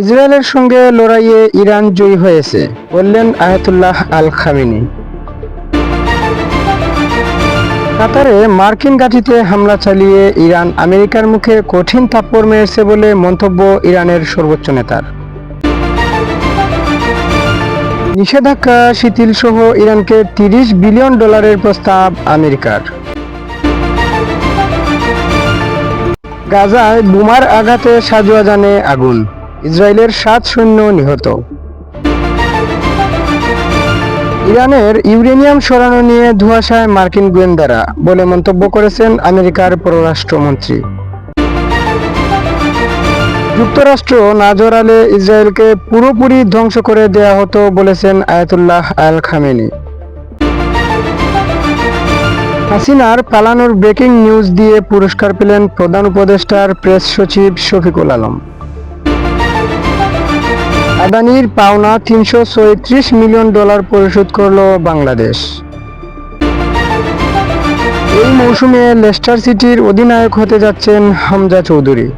ইসরায়েলের সঙ্গে লড়াইয়ে ইরান জয়ী হয়েছে, বললেন আয়াতুল্লাহ আল খামিনি কাতারে মার্কিন ঘাঁটিতে হামলা চালিয়ে ইরান আমেরিকার মুখে কঠিন থাপ্পড় মেরেছে বলে মন্তব্য ইরানের সর্বোচ্চ নেতার। নিষেধাজ্ঞা শিথিল সহ ইরানকে তিরিশ বিলিয়ন ডলারের প্রস্তাব আমেরিকার। গাজায় বোমার আঘাতে সাজোয়া জানে আগুন। ইসরায়েলের সাত সৈন্য নিহত। ইরানের ইউরেনিয়াম সরানো নিয়ে ধোঁয়াশায় মার্কিন গোয়েন্দারা বলে মন্তব্য করেছেন আমেরিকার পররাষ্ট্রমন্ত্রী। যুক্তরাষ্ট্র না জড়ালে ইসরায়েলকে পুরোপুরি ধ্বংস করে দেয়া হতো বলেছেন আয়াতুল্লাহ আল খামেনি। হাসিনার পালানোর ব্রেকিং নিউজ দিয়ে পুরস্কার পেলেন প্রধান উপদেষ্টার প্রেস সচিব শফিকুল আলম। আদানির পাওনা তিনশো মিলিয়ন ডলার পরিশোধ করল বাংলাদেশ। এই মৌসুমে লেস্টার সিটির অধিনায়ক হতে যাচ্ছেন হামজা চৌধুরী।